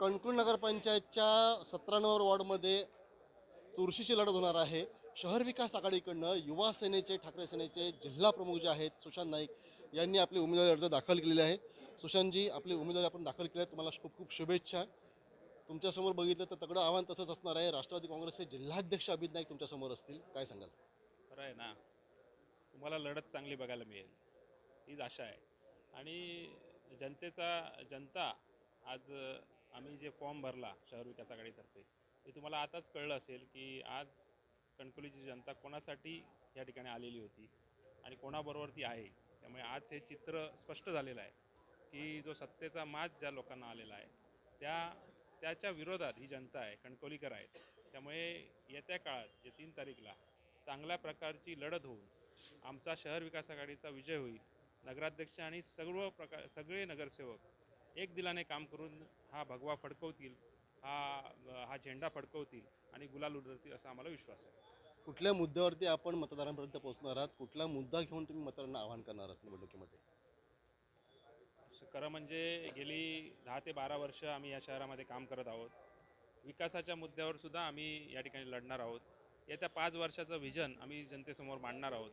कणकूल नगरपंचायतच्या सतरा नंबर वॉर्डमध्ये तुळशीची लढत होणार आहे. शहर विकास आघाडीकडनं युवा सेनेचे ठाकरे सेनेचे जिल्हा प्रमुख जे आहेत सुशांत नाईक यांनी आपले उमेदवारी अर्ज दाखल केलेले आहे. सुशांतजी आपली उमेदवारी आपण दाखल केली आहे. तुम्हाला खूप खूप शुभेच्छा. तुमच्यासमोर बघितलं तर तगडं आव्हान तसंच असणार आहे. राष्ट्रवादी काँग्रेसचे जिल्हाध्यक्ष अभित नाईक तुमच्यासमोर असतील. काय सांगाल? खरं आहे ना. तुम्हाला लढत चांगली बघायला मिळेल. हीच आशा आहे. आणि जनतेचा जनता आज आम्ही जे फॉर्म भरला शहर विकास आघाडीतर्फे ते तुम्हाला आताच कळलं असेल की आज कणकवलीची जनता कोणासाठी या ठिकाणी आलेली होती आणि कोणाबरोबर ती आहे. त्यामुळे आज हे चित्र स्पष्ट झालेलं आहे की जो सत्तेचा माज ज्या लोकांना आलेला आहे त्या त्याच्या विरोधात ही जनता आहे कणकवलीकर आहेत. त्यामुळे येत्या काळात जे तीन तारीखला चांगल्या प्रकारची लढत होऊन आमचा शहर विकास आघाडीचा विजय होईल. नगराध्यक्ष आणि सर्व प्रकार सगळे नगरसेवक एक दिलाने काम करून हा भगवा फडकवतील हा हा झेंडा फडकवतील आणि गुलाल उधळतील असा आम्हाला विश्वास आहे. कुठल्या मुद्द्यावरती आपण मतदारांपर्यंत पोहोचणार आहात? कुठला मुद्दा घेऊन तुम्ही मतदारांना आवाहन करणार आहात निवडणुकीमध्ये? खरं म्हणजे गेली दहा ते बारा वर्ष आम्ही या शहरामध्ये काम करत आहोत. विकासाच्या मुद्द्यावर सुद्धा आम्ही या ठिकाणी लढणार आहोत. येत्या पाच वर्षाचं व्हिजन आम्ही जनतेसमोर मांडणार आहोत.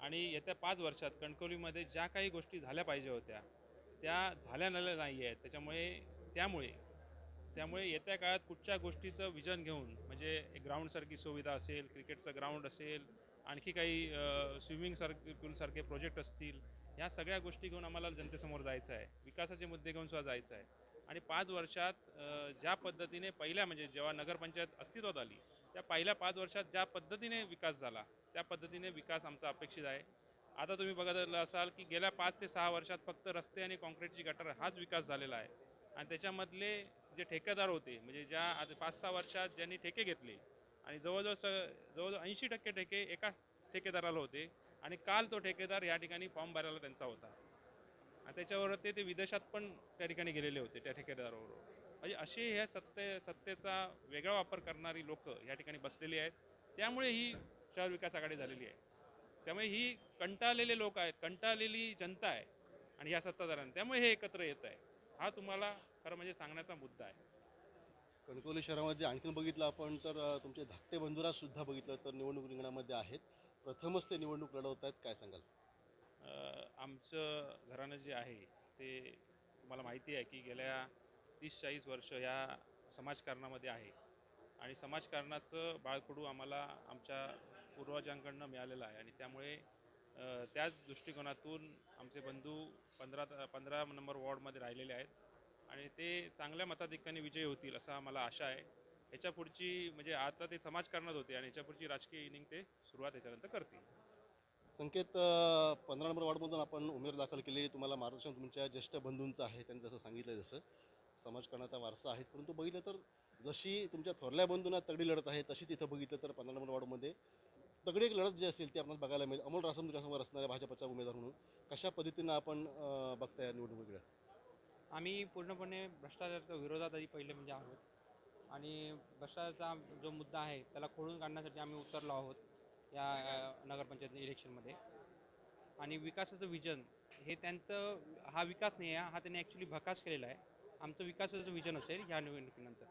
आणि येत्या पाच वर्षात कणकवलीमध्ये ज्या काही गोष्टी झाल्या पाहिजे होत्या त्या झाल्या नाही आहेत त्याच्यामुळे त्यामुळे त्यामुळे येत्या काळात कुठच्या गोष्टीचं विजन घेऊन म्हणजे ग्राउंडसारखी सुविधा असेल क्रिकेटचं ग्राउंड असेल आणखी काही स्विमिंग सारखे पूलसारखे प्रोजेक्ट असतील ह्या सगळ्या गोष्टी घेऊन आम्हाला जनतेसमोर जायचं आहे. विकासाचे मुद्दे घेऊन सुद्धा जायचं आहे. आणि पाच वर्षात ज्या पद्धतीने पहिल्या म्हणजे जेव्हा नगरपंचायत अस्तित्वात आली त्या पहिल्या पाच वर्षात ज्या पद्धतीने विकास झाला त्या पद्धतीने विकास आमचा अपेक्षित आहे. आता तुम्ही बघत असाल की गेल्या पाच ते सहा वर्षात फक्त रस्ते आणि काँक्रीटची गटर हाच विकास झालेला आहे. आणि त्याच्यामधले जे ठेकेदार होते म्हणजे ज्या आता पाच सहा वर्षात ज्यांनी ठेके घेतले आणि जवळजवळ स जवळजवळ ऐंशी टक्के ठेके एका ठेकेदाराला होते आणि काल तो ठेकेदार या ठिकाणी फॉर्म भरायला त्यांचा होता. आणि त्याच्यावर ते ते विदेशात पण त्या ठिकाणी गेलेले होते त्या ठेकेदारावर म्हणजे असे ह्या सत्ते सत्तेचा वेगळा वापर करणारी लोक या ठिकाणी बसलेली आहेत. त्यामुळे ही शहर विकास आघाडी झालेली आहे. त्यामुळे ही कंटाळलेले लोक आहेत कंटाळलेली जनता आहे आणि ह्या सत्ताधाऱ्यांना. त्यामुळे हे एकत्र येत आहे. हा तुम्हाला खरं म्हणजे सांगण्याचा मुद्दा आहे. कणकवली शहरामध्ये आणखीन बघितलं आपण तर तुमचे धाकटे बंधुराज सुद्धा बघितलं तर निवडणूक रिंगणामध्ये आहेत. प्रथमच ते निवडणूक लढवत आहेत. काय सांगाल? आमचं घराणं जे आहे ते तुम्हाला माहिती आहे की गेल्या तीस चाळीस वर्ष या समाजकारणामध्ये आहे. आणि समाजकारणाचं बाळकडू आम्हाला आमच्या पूर्वजांकडनं मिळालेलं आहे. आणि त्यामुळे त्याच दृष्टिकोनातून आमचे बंधू पंधरा पंधरा नंबर वॉर्डमध्ये राहिलेले आहेत. आणि ते चांगल्या मताधिक्याने विजयी होतील असा मला आशा आहे. ह्याच्या पुढची म्हणजे आता ते समाजकारणात होते आणि ह्याच्या पुढची राजकीय इनिंग ते सुरुवात ह्याच्यानंतर करतील. संकेत पंधरा नंबर वॉर्डमधून आपण उमेदवार दाखल केली. तुम्हाला मार्गदर्शन तुमच्या ज्येष्ठ बंधूंचं आहे त्यांनी जसं सांगितलं जसं समाजकारणाचा वारसा आहे परंतु बघितलं तर जशी तुमच्या थोरल्या बंधूंना तगडी लढत आहे तशीच इथं बघितलं तर पंधरा नंबर वॉर्डमध्ये तगडी एक लढत जी असेल ती आपण बघायला मिळेल. अमोल रासम तुझ्यासमोर असणाऱ्या भाजपचा उमेदवार म्हणून कशा पद्धतीनं आपण बघताय निवडणुकीकडे? आम्ही पूर्णपणे भ्रष्टाचाराच्या विरोधात आधी पहिले म्हणजे आहोत. आणि भ्रष्टाचाराचा जो मुद्दा आहे त्याला खोडून काढण्यासाठी आम्ही उतरलो आहोत या नगरपंचायत इलेक्शनमध्ये. आणि विकासाचं विजन हे त्यांचं हा विकास नाही आहे हा त्यांनी ॲक्च्युली भकास केलेला आहे. आमचं विकासाचं विजन असेल ह्या निवडणुकीनंतर.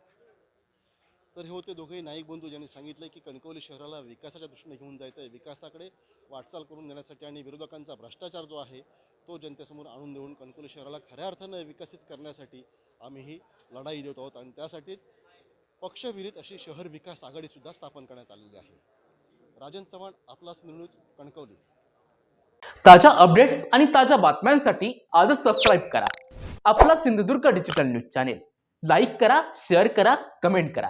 तर हे होते दोघेही नाईक बंधू ज्यांनी सांगितलं की कणकवली शहराला विकासाच्या दृष्टीने घेऊन जायचं आहे विकासाकडे वाटचाल करून देण्यासाठी आणि विरोधकांचा भ्रष्टाचार जो आहे तो जनतेसमोर आणून देऊन कणकवली शहराला खऱ्या अर्थानं विकसित करण्यासाठी आम्ही ही लढाई देत आहोत आणि त्यासाठी पक्षविरहित अशी शहर विकास आघाडीसुद्धा स्थापन करण्यात आलेली आहे. राजन चव्हाण आपलाच न्यूज कणकवली. ताज्या अपडेट्स आणि ताज्या बातम्यांसाठी आजच सबस्क्राईब करा. आपला Sindhudurg digital news channel like करा शेअर करा कमेंट करा.